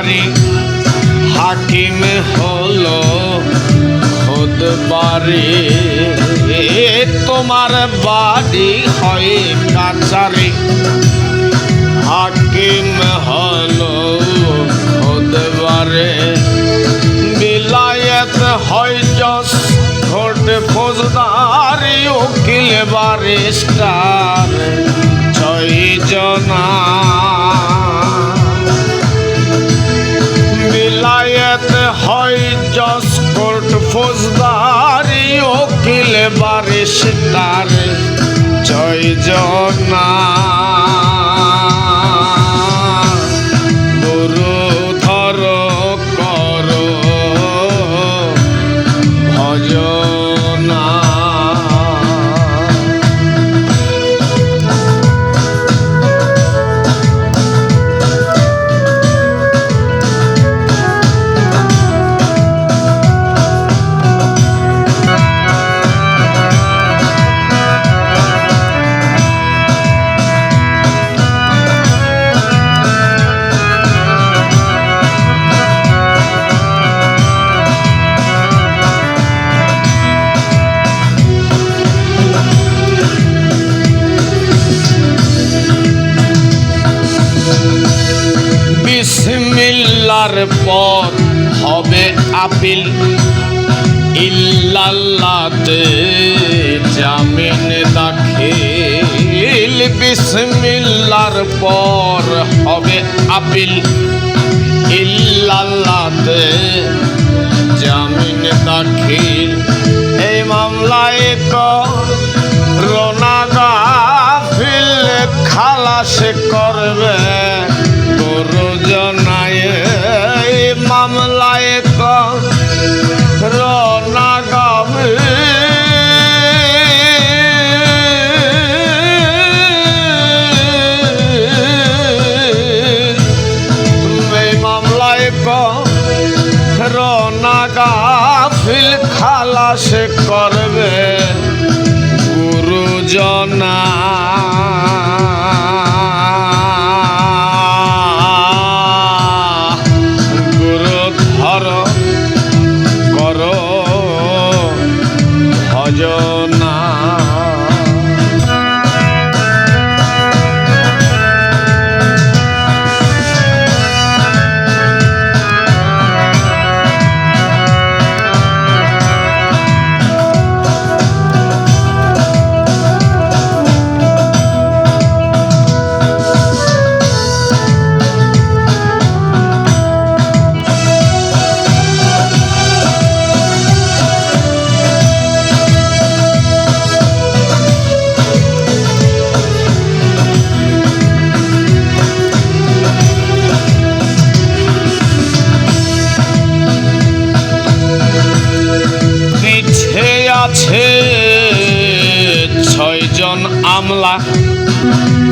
কাছারি হাকিম হলো খোদ বাড়ি। তোমার বাড়ি হয় কাছারি। হাকিম হলো খোদ বাড়ি। বিলায়ত হয় যশ, ঘট ফৌজদারি, উকিল বারিস্টার, ছয় জনা। হয় জজ কোর্ট ফৌজদারি উকিল বারিস্টার জয় জনা বিসমিল্লার পর হবে আপিল। ইল্লাল্লাতে জামিন দাখিল। বিসমিল্লার পর হবে আপিল। ইল্লাল্লাতে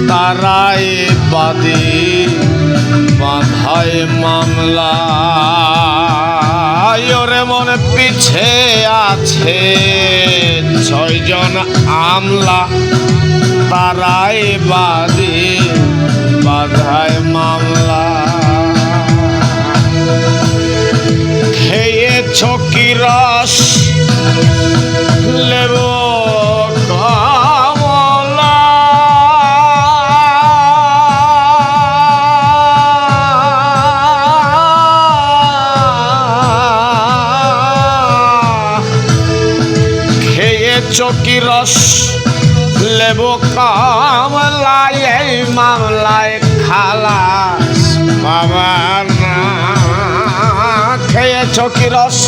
তারাই বাদী বাধায় মামলা ওরে মনে পিছে আছে ছয়জন আমলা। তারাই বাদী বাধায় মামলা। খেয়েছ কি রস, লেব চকি রস? লেবু কামলায় এই মামলায় খালাস বাবা না। খেয়েছ কি রস?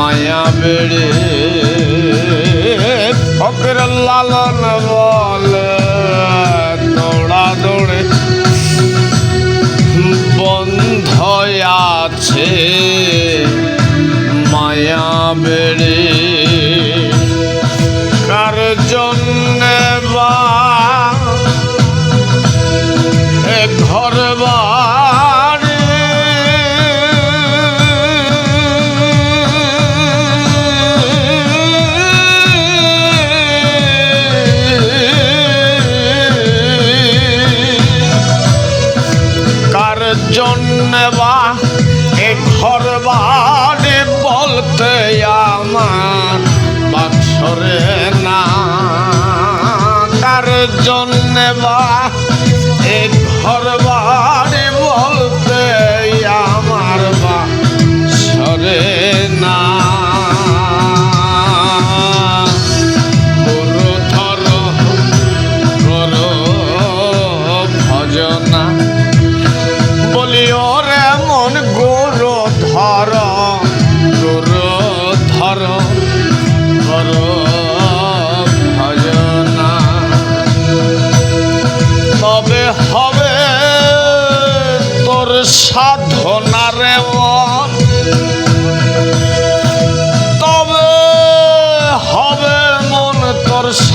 মায়া বেড়ে। ফকর লালন বলে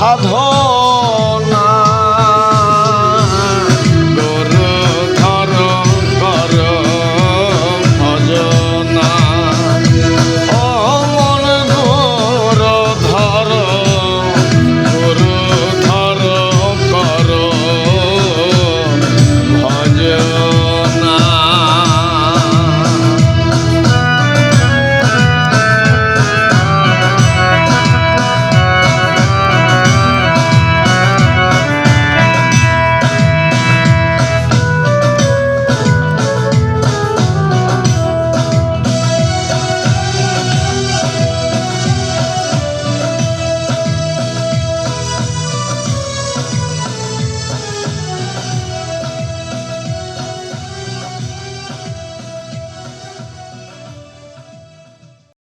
Radha.